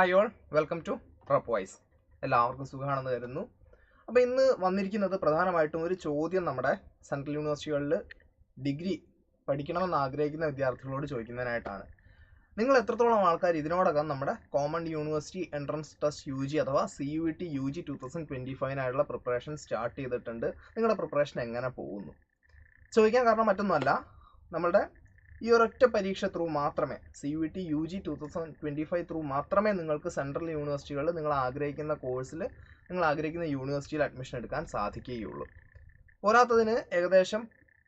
Hi all. Welcome to Prep Wise. എല്ലാവർക്കും സുഖമാണെന്ന് കരുതുന്നു. അപ്പോൾ ഇന്ന് വന്നിരിക്കുന്നത് പ്രധാനമായിട്ടും ഒരു ചോദ്യം നമ്മുടെ സെൻട്രൽ യൂണിവേഴ്സിറ്റികളിൽ ഡിഗ്രി പഠിക്കണമെന്ന് ആഗ്രഹിക്കുന്ന വിദ്യാർത്ഥികളോട് ചോദിക്കുന്നതിനായിട്ടാണ്. നിങ്ങൾ എത്രത്തോളം ആൾക്കാർ ഇതിനോടകം നമ്മുടെ common university entrance test U G അഥവാ C U T U G two thousand twenty ഫൈവിനായുള്ള preparation start ചെയ്തിട്ടുണ്ട്. നിങ്ങളുടെ പ്രിപ്പറേഷൻ എങ്ങനെ പോകുന്നു? ചോദിക്കാൻ കാരണം മറ്റൊന്നുമല്ല. നമ്മുടെ ഈ ഒരൊറ്റ പരീക്ഷ ത്രൂ മാത്രമേ C U T U G two thousand twenty five through മാത്രമേ നിങ്ങൾക്ക് സെൻട്രൽ യൂണിവേഴ്സിറ്റികളിൽ നിങ്ങൾ ആഗ്രഹിക്കുന്ന കോഴ്സിൽ നിങ്ങൾ ആഗ്രഹിക്കുന്ന യൂണിവേഴ്സിറ്റിയിൽ അഡ്മിഷൻ എടുക്കാൻ സാധിക്കുകയുള്ളൂ. പോരാത്തതിന് ഏകദേശം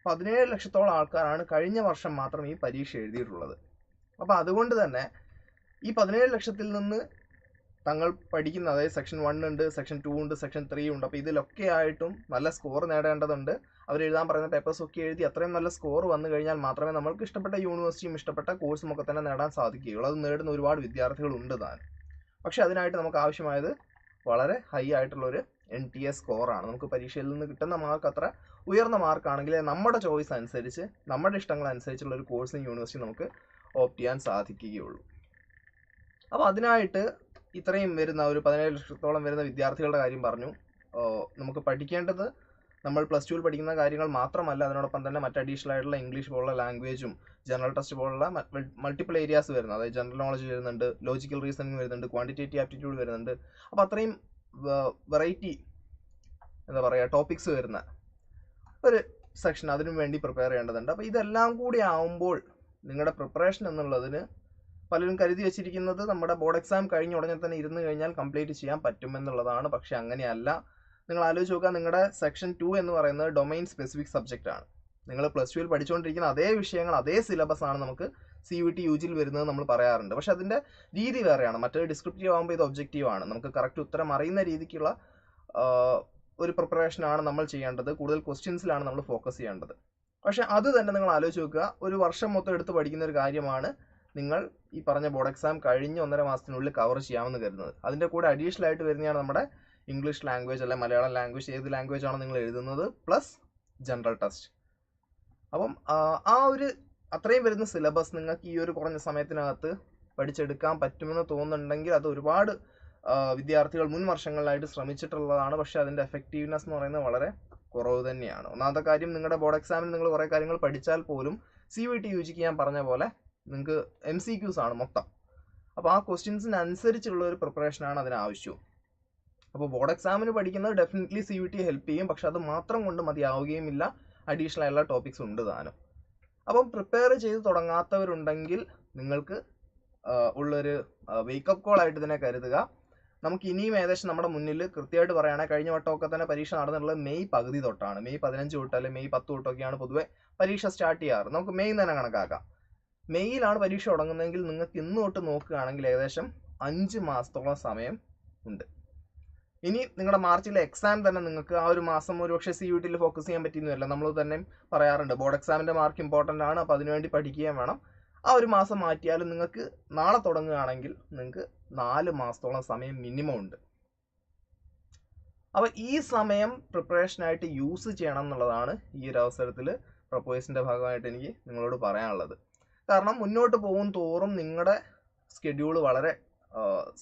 പതിനേഴ് ലക്ഷത്തോളം ആൾക്കാരാണ് കഴിഞ്ഞ വർഷം മാത്രം ഈ പരീക്ഷ എഴുതിയിട്ടുള്ളത്. അപ്പോൾ അതുകൊണ്ട് തന്നെ ഈ പതിനേഴ് ലക്ഷത്തിൽ നിന്ന് തങ്ങൾ പഠിക്കുന്ന അതായത് സെക്ഷൻ വൺ ഉണ്ട് സെക്ഷൻ ടു ഉണ്ട് സെക്ഷൻ ത്രീ ഉണ്ട്. അപ്പോൾ ഇതിലൊക്കെ ആയിട്ടും നല്ല സ്കോർ നേടേണ്ടതുണ്ട്. അവർ എഴുതാൻ പറയുന്ന പേപ്പേഴ്സ് ഒക്കെ എഴുതി അത്രയും നല്ല സ്കോർ വന്നു കഴിഞ്ഞാൽ മാത്രമേ നമ്മൾക്ക് ഇഷ്ടപ്പെട്ട യൂണിവേഴ്സിറ്റിയും ഇഷ്ടപ്പെട്ട കോഴ്സും ഒക്കെ തന്നെ നേടാൻ സാധിക്കുകയുള്ളൂ. അത് നേടുന്ന ഒരുപാട് വിദ്യാർത്ഥികളുണ്ട് താൻ. പക്ഷേ അതിനായിട്ട് നമുക്ക് ആവശ്യമായത് വളരെ ഹൈ ആയിട്ടുള്ളൊരു എൻ ടി എ സ്കോറാണ് നമുക്ക് പരീക്ഷയിൽ നിന്ന് കിട്ടുന്ന മാർക്ക് അത്ര ഉയർന്ന മാർക്കാണെങ്കിൽ നമ്മുടെ ചോയ്സ് അനുസരിച്ച് നമ്മുടെ ഇഷ്ടങ്ങൾ അനുസരിച്ചുള്ള ഒരു കോഴ്സും യൂണിവേഴ്സിറ്റി നമുക്ക് ഓപ്റ്റ് ചെയ്യാൻ സാധിക്കുകയുള്ളൂ. അപ്പോൾ അതിനായിട്ട് ഇത്രയും വരുന്ന ഒരു പതിനേഴ് ലക്ഷത്തോളം വരുന്ന വിദ്യാർത്ഥികളുടെ കാര്യം പറഞ്ഞു. നമുക്ക് പഠിക്കേണ്ടത് നമ്മൾ പ്ലസ് ടുവിൽ പഠിക്കുന്ന കാര്യങ്ങൾ മാത്രമല്ല അതിനോടൊപ്പം തന്നെ മറ്റ് അഡീഷണൽ ആയിട്ടുള്ള ഇംഗ്ലീഷ് പോലുള്ള ലാംഗ്വേജും ജനറൽ ടെസ്റ്റ് പോലുള്ള മൾട്ടിപ്പിൾ ഏരിയാസ് വരുന്നത് അതായത് ജനറൽ നോളജ് വരുന്നുണ്ട് ലോജിക്കൽ റീസണിങ് വരുന്നുണ്ട് ക്വാണ്ടിറ്റേറ്റീവ് ആപ്റ്റിറ്റ്യൂഡ് വരുന്നുണ്ട്. അപ്പോൾ അത്രയും വെറൈറ്റി എന്താ പറയുക ടോപ്പിക്സ് വരുന്ന ഒരു സെക്ഷൻ അതിനു വേണ്ടി പ്രിപ്പയർ ചെയ്യേണ്ടതുണ്ട്. അപ്പോൾ ഇതെല്ലാം കൂടി ആവുമ്പോൾ നിങ്ങളുടെ പ്രിപ്പറേഷൻ എന്നുള്ളതിന് പലരും കരുതി വെച്ചിരിക്കുന്നത് നമ്മുടെ ബോർഡ് എക്സാം കഴിഞ്ഞ ഉടനെ തന്നെ ഇരുന്ന് കഴിഞ്ഞാൽ കംപ്ലീറ്റ് ചെയ്യാൻ പറ്റുമെന്നുള്ളതാണ്. പക്ഷെ അങ്ങനെയല്ല. നിങ്ങൾ ആലോചിച്ച് നോക്കുക നിങ്ങളുടെ സെക്ഷൻ ടു എന്ന് പറയുന്നത് ഡൊമൈൻ സ്പെസിഫിക് സബ്ജക്റ്റ് ആണ്. നിങ്ങൾ പ്ലസ് ടുവിൽ പഠിച്ചുകൊണ്ടിരിക്കുന്ന അതേ വിഷയങ്ങൾ അതേ സിലബസ് ആണ് നമുക്ക് സി വി ടി യു ജിയിൽ വരുന്നത് നമ്മൾ പറയാറുണ്ട്. പക്ഷെ അതിന്റെ രീതി വേറെയാണ്. മറ്റൊരു ഡിസ്ക്രിപ്റ്റീവ് ആകുമ്പോൾ ഇത് ഒബ്ജക്റ്റീവ് ആണ്. നമുക്ക് കറക്റ്റ് ഉത്തരം അറിയുന്ന രീതിക്കുള്ള ഒരു പ്രിപ്പറേഷനാണ് നമ്മൾ ചെയ്യേണ്ടത്. കൂടുതൽ ക്വസ്റ്റ്യൻസിലാണ് നമ്മൾ ഫോക്കസ് ചെയ്യേണ്ടത്. പക്ഷെ അത് തന്നെ നിങ്ങൾ ആലോചിച്ച് നോക്കുക. ഒരു വർഷം മൊത്തം എടുത്ത് പഠിക്കുന്ന ഒരു കാര്യമാണ് നിങ്ങൾ ഈ പറഞ്ഞ ബോർഡ് എക്സാം കഴിഞ്ഞ ഒന്നര മാസത്തിനുള്ളിൽ കവർ ചെയ്യാമെന്ന് കരുതുന്നത്. അതിന്റെ കൂടെ അഡീഷണൽ ആയിട്ട് വരുന്നതാണ് നമ്മുടെ ഇംഗ്ലീഷ് ലാംഗ്വേജ് അല്ലെ മലയാളം ലാംഗ്വേജ് ഏത് ലാംഗ്വേജ് ആണോ നിങ്ങൾ എഴുതുന്നത് പ്ലസ് ജനറൽ ടെസ്റ്റ് അപ്പം ആ ഒരു അത്രയും വരുന്ന സിലബസ് നിങ്ങൾക്ക് ഈ ഒരു കുറഞ്ഞ സമയത്തിനകത്ത് പഠിച്ചെടുക്കാൻ പറ്റുമെന്ന് തോന്നുന്നുണ്ടെങ്കിൽ അത് ഒരുപാട് വിദ്യാർത്ഥികൾ മുൻ വർഷങ്ങളിലായിട്ട് ശ്രമിച്ചിട്ടുള്ളതാണ്. പക്ഷെ അതിന്റെ എഫക്റ്റീവ്നെസ് എന്ന് പറയുന്നത് വളരെ കുറവ് തന്നെയാണ്. ഒന്നാമത്തെ കാര്യം നിങ്ങളുടെ ബോർഡ് എക്സാമിന് നിങ്ങൾ കുറേ കാര്യങ്ങൾ പഠിച്ചാൽ പോലും സി വി ടി യു ജിക്ക് ഞാൻ പറഞ്ഞ പോലെ നിങ്ങൾക്ക് എം സി ക്യൂസ് ആണ് മൊത്തം. അപ്പോൾ ആ ക്വസ്റ്റ്യൻസിന് അനുസരിച്ചുള്ള ഒരു പ്രിപ്പറേഷനാണ് അതിന് ആവശ്യവും അപ്പോൾ ബോർഡ് എക്സാമിന് പഠിക്കുന്നത് definitely C V T help ചെയ്യും. പക്ഷെ അത് മാത്രം കൊണ്ട് മതിയാവുകയുമില്ല. അഡീഷണൽ ആയിട്ടുള്ള ടോപ്പിക്സ് ഉണ്ട് താനും. അപ്പം പ്രിപ്പയർ ചെയ്ത് തുടങ്ങാത്തവരുണ്ടെങ്കിൽ നിങ്ങൾക്ക് ഉള്ളൊരു വേക്കപ്പ് കോൾ ആയിട്ട് തന്നെ കരുതുക. നമുക്ക് ഇനിയും ഏകദേശം നമ്മുടെ മുന്നിൽ കൃത്യമായിട്ട് പറയുകയാണെങ്കിൽ കഴിഞ്ഞ വട്ടമൊക്കെ തന്നെ പരീക്ഷ നടന്നിട്ടുള്ളത് മെയ് പകുതി തൊട്ടാണ്. മെയ് പതിനഞ്ച് തൊട്ട് അല്ലെങ്കിൽ മെയ് പത്ത് തൊട്ടൊക്കെയാണ് പൊതുവെ പരീക്ഷ സ്റ്റാർട്ട് ചെയ്യാറ്. നമുക്ക് മെയ് തന്നെ കണക്കാക്കാം. മെയ്യിലാണ് പരീക്ഷ തുടങ്ങുന്നതെങ്കിൽ നിങ്ങൾക്ക് ഇന്ന് തൊട്ട് നോക്കുകയാണെങ്കിൽ ഏകദേശം അഞ്ച് മാസത്തോളം സമയം ഉണ്ട്. ഇനി നിങ്ങളുടെ മാർച്ചിലെ എക്സാം തന്നെ നിങ്ങൾക്ക് ആ ഒരു മാസം ഒരു പക്ഷേ സി യു ടിയിൽ ഫോക്കസ് ചെയ്യാൻ പറ്റിയെന്നില്ല. നമ്മൾ തന്നെ പറയാറുണ്ട് ബോർഡ് എക്സാമിന്റെ മാർക്ക് ഇമ്പോർട്ടന്റ് ആണ് അപ്പോൾ അതിനുവേണ്ടി പഠിക്കുകയും വേണം. ആ ഒരു മാസം മാറ്റിയാലും നിങ്ങൾക്ക് നാളെ തുടങ്ങുകയാണെങ്കിൽ നിങ്ങൾക്ക് നാല് മാസത്തോളം സമയം മിനിമം ഉണ്ട്. അപ്പോൾ ഈ സമയം പ്രിപ്പറേഷനായിട്ട് യൂസ് ചെയ്യണം എന്നുള്ളതാണ് ഈ ഒരു അവസരത്തിൽ പ്രപ്പോസിന്റെ ഭാഗമായിട്ട് എനിക്ക് നിങ്ങളോട് പറയാനുള്ളത്. കാരണം മുന്നോട്ട് പോകും തോറും നിങ്ങളുടെ സ്കെഡ്യൂൾ വളരെ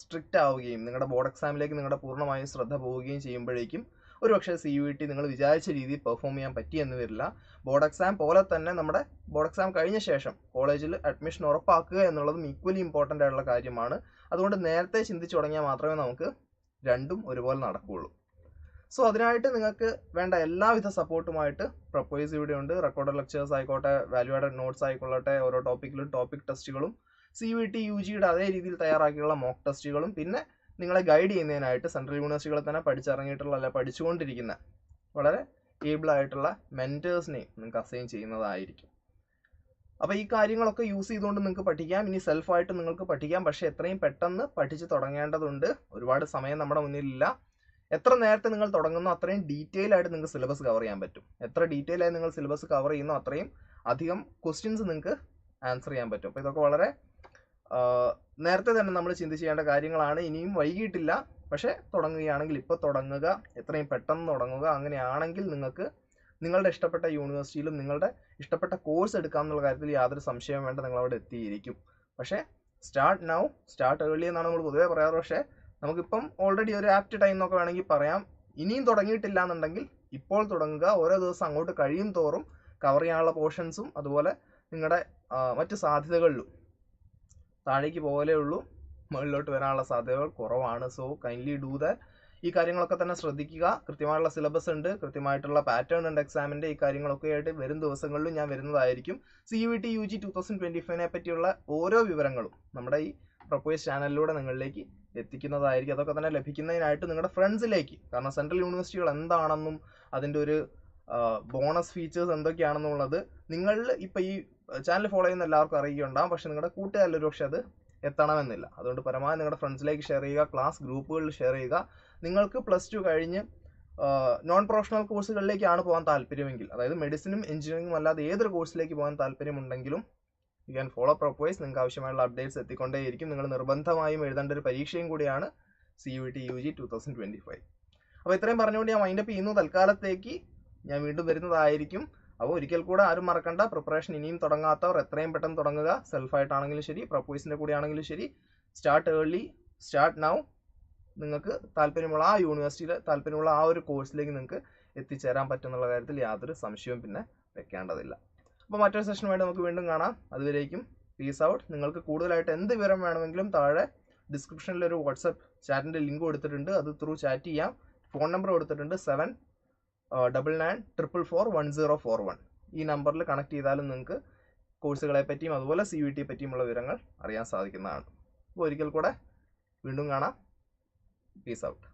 സ്ട്രിക്റ്റ് ആവുകയും നിങ്ങളുടെ ബോർഡ് എക്സാമിലേക്ക് നിങ്ങളുടെ പൂർണമായും ശ്രദ്ധ പോവുകയും ചെയ്യുമ്പോഴേക്കും ഒരു പക്ഷേ സി യു ടി നിങ്ങൾ വിചാരിച്ച രീതിയിൽ പെർഫോം ചെയ്യാൻ പറ്റിയെന്ന് വരില്ല. ബോർഡ് എക്സാം പോലെ തന്നെ നമ്മുടെ ബോർഡ് എക്സാം കഴിഞ്ഞ ശേഷം കോളേജിൽ അഡ്മിഷൻ ഉറപ്പാക്കുക എന്നുള്ളതും ഈക്വലി ഇമ്പോർട്ടന്റ് ആയിട്ടുള്ള കാര്യമാണ്. അതുകൊണ്ട് നേരത്തെ ചിന്തിച്ചു തുടങ്ങിയാൽ മാത്രമേ നമുക്ക് രണ്ടും ഒരുപോലെ നടക്കുകയുള്ളൂ. സോ അതിനായിട്ട് നിങ്ങൾക്ക് വേണ്ട എല്ലാവിധ സപ്പോർട്ടുമായിട്ട് പ്രപ്പോസ് ഇവിടെ ഉണ്ട്. റെക്കോർഡ് ലെക്ചേഴ്സ് ആയിക്കോട്ടെ വാല്യൂ ആഡഡ് നോട്ട്സ് ആയിക്കൊള്ളട്ടെ ഓരോ ടോപ്പിക്കിലും ടോപ്പിക് ടെസ്റ്റുകളും സി വി ടി യു ജിയുടെ അതേ രീതിയിൽ തയ്യാറാക്കിയുള്ള മോക്ക് ടെസ്റ്റുകളും പിന്നെ നിങ്ങളെ ഗൈഡ് ചെയ്യുന്നതിനായിട്ട് സെൻട്രൽ യൂണിവേഴ്സിറ്റികളിൽ തന്നെ പഠിച്ചിറങ്ങിയിട്ടുള്ള അല്ല പഠിച്ചുകൊണ്ടിരിക്കുന്ന വളരെ ഏബിൾ ആയിട്ടുള്ള മെന്റേഴ്സിനെയും നിങ്ങൾക്ക് അസൈൻ ചെയ്യുന്നതായിരിക്കും. അപ്പോൾ ഈ കാര്യങ്ങളൊക്കെ യൂസ് ചെയ്തുകൊണ്ട് നിങ്ങൾക്ക് പഠിക്കാം. ഇനി സെൽഫായിട്ട് നിങ്ങൾക്ക് പഠിക്കാം. പക്ഷേ എത്രയും പെട്ടെന്ന് പഠിച്ച് തുടങ്ങേണ്ടതുണ്ട്. ഒരുപാട് സമയം നമ്മുടെ മുന്നിലില്ല. എത്ര നേരത്തെ നിങ്ങൾ തുടങ്ങുന്നോ അത്രയും ഡീറ്റെയിൽ ആയിട്ട് നിങ്ങൾക്ക് സിലബസ് കവർ ചെയ്യാൻ പറ്റും. എത്ര ഡീറ്റെയിൽ ആയി നിങ്ങൾ സിലബസ് കവർ ചെയ്യുന്നോ അത്രയും അധികം ക്വസ്റ്റ്യൻസ് നിങ്ങൾക്ക് ആൻസർ ചെയ്യാൻ പറ്റും. അപ്പോൾ ഇതൊക്കെ വളരെ നേരത്തെ തന്നെ നമ്മൾ ചിന്തിച്ച് ചെയ്യേണ്ട കാര്യങ്ങളാണ്. ഇനിയും വൈകിട്ടില്ല പക്ഷേ തുടങ്ങുകയാണെങ്കിൽ ഇപ്പോൾ തുടങ്ങുക എത്രയും പെട്ടെന്ന് തുടങ്ങുക. അങ്ങനെയാണെങ്കിൽ നിങ്ങൾക്ക് നിങ്ങളുടെ ഇഷ്ടപ്പെട്ട യൂണിവേഴ്സിറ്റിയിലും നിങ്ങളുടെ ഇഷ്ടപ്പെട്ട കോഴ്സ് എടുക്കാം എന്നുള്ള കാര്യത്തിൽ യാതൊരു സംശയവും വേണ്ട. നിങ്ങൾ അവിടെ എത്തിയിരിക്കും. പക്ഷേ സ്റ്റാർട്ട് നൗ സ്റ്റാർട്ട് ഏർലി എന്നാണ് നമ്മൾ പൊതുവേ പറയാറ്. പക്ഷേ നമുക്കിപ്പം ഓൾറെഡി ഒരു ആപ്റ്റ് ടൈം എന്നൊക്കെ വേണമെങ്കിൽ പറയാം. ഇനിയും തുടങ്ങിയിട്ടില്ല എന്നുണ്ടെങ്കിൽ ഇപ്പോൾ തുടങ്ങുക. ഓരോ ദിവസം അങ്ങോട്ട് കഴിയും തോറും കവർ ചെയ്യാനുള്ള പോർഷൻസും അതുപോലെ നിങ്ങളുടെ മറ്റ് സാധ്യതകളിലും താഴേക്ക് പോകലേ ഉള്ളൂ. മുകളിലോട്ട് വരാനുള്ള സാധ്യതകൾ കുറവാണ്. സോ കൈൻഡ്ലി ഡൂ ദാറ്റ് ഈ കാര്യങ്ങളൊക്കെ തന്നെ ശ്രദ്ധിക്കുക. കൃത്യമായുള്ള സിലബസ് ഉണ്ട്. കൃത്യമായിട്ടുള്ള പാറ്റേൺ ഉണ്ട് എക്സാമിന്റെ ഈ കാര്യങ്ങളൊക്കെ ആയിട്ട് വരും ദിവസങ്ങളിലും ഞാൻ വരുന്നതായിരിക്കും. C V T U G two thousand twenty ഫൈവിനെ പറ്റിയുള്ള ഓരോ വിവരങ്ങളും നമ്മുടെ ഈ പ്രൊപ്പോസ് ചാനലിലൂടെ നിങ്ങളിലേക്ക് എത്തിക്കുന്നതായിരിക്കും. അതൊക്കെ തന്നെ ലഭിക്കുന്നതിനായിട്ട് നിങ്ങളുടെ ഫ്രണ്ട്സിലേക്ക് കാരണം സെൻട്രൽ യൂണിവേഴ്സിറ്റികൾ എന്താണെന്നും അതിന്റെ ഒരു ബോണസ് ഫീച്ചേഴ്സ് എന്തൊക്കെയാണെന്നുള്ളത് നിങ്ങൾ ഇപ്പോൾ ഈ ചാനൽ ഫോളോ ചെയ്യുന്ന എല്ലാവർക്കും അറിയുകയുണ്ടാകും പക്ഷേ നിങ്ങളുടെ കൂട്ടുകാരിൽ ഒരു പക്ഷെ അത് എത്തണമെന്നില്ല. അതുകൊണ്ട് പരമാവധി നിങ്ങളുടെ ഫ്രണ്ട്സിലേക്ക് ഷെയർ ചെയ്യുക ക്ലാസ് ഗ്രൂപ്പുകളിൽ ഷെയർ ചെയ്യുക. നിങ്ങൾക്ക് പ്ലസ് ടു കഴിഞ്ഞ് നോൺ പ്രൊഫഷണൽ കോഴ്സുകളിലേക്കാണ് പോകാൻ താല്പര്യമെങ്കിൽ അതായത് മെഡിസിനും എഞ്ചിനീയറിംഗും അല്ലാതെ ഏതൊരു കോഴ്സിലേക്ക് പോകാൻ താല്പര്യമുണ്ടെങ്കിലും യു ക്യാൻ ഫോളോ പ്രൊപ്പോയ്സ് നിങ്ങൾക്ക് ആവശ്യമായുള്ള അപ്ഡേറ്റ്സ് എത്തിക്കൊണ്ടേയിരിക്കും. നിങ്ങൾ നിർബന്ധമായും എഴുതേണ്ട ഒരു പരീക്ഷയും കൂടിയാണ് C U T U G two thousand twenty five അപ്പോൾ ഇത്രയും പറഞ്ഞുകൊണ്ട് ഞാൻ മൈൻഡപ്പ് ചെയ്യുന്നു. തൽക്കാലത്തേക്ക് ഞാൻ വീണ്ടും വരുന്നതായിരിക്കും. അപ്പോൾ ഒരിക്കൽ കൂടെ ആരും മറക്കണ്ട. പ്രിപ്പറേഷൻ ഇനിയും തുടങ്ങാത്തവർ എത്രയും പെട്ടെന്ന് തുടങ്ങുക. സെൽഫായിട്ടാണെങ്കിലും ശരി. പ്രപ്പോയ്സിന്റെ കൂടെ ആണെങ്കിലും ശരി. സ്റ്റാർട്ട് ഏർലി സ്റ്റാർട്ട് നൗ നിങ്ങൾക്ക് താല്പര്യമുള്ള ആ യൂണിവേഴ്സിറ്റിയിൽ താല്പര്യമുള്ള ആ ഒരു കോഴ്സിലേക്ക് നിങ്ങൾക്ക് എത്തിച്ചേരാൻ പറ്റുമെന്നുള്ള കാര്യത്തിൽ യാതൊരു സംശയവും പിന്നെ വെക്കേണ്ടതില്ല. അപ്പോൾ മറ്റൊരു സെഷനുമായിട്ട് നമുക്ക് വീണ്ടും കാണാം. അതുവരേക്കും പീസ് ഔട്ട് നിങ്ങൾക്ക് കൂടുതലായിട്ട് എന്ത് വിവരം വേണമെങ്കിലും താഴെ ഡിസ്ക്രിപ്ഷനിൽ ഒരു വാട്സപ്പ് ചാറ്റിന്റെ ലിങ്ക് കൊടുത്തിട്ടുണ്ട്. അത് ത്രൂ ചാറ്റ് ചെയ്യാം. ഫോൺ നമ്പർ കൊടുത്തിട്ടുണ്ട് seven double nine triple four one zero four one ഈ നമ്പറിൽ കണക്ട് ചെയ്താലും നിങ്ങൾക്ക് കോഴ്സുകളെ പറ്റിയും അതുപോലെ സി വി ടി പറ്റിയുമുള്ള വിവരങ്ങൾ അറിയാൻ സാധിക്കുന്നതാണ്. അപ്പോൾ ഒരിക്കൽ കൂടെ വീണ്ടും കാണാം. Peace out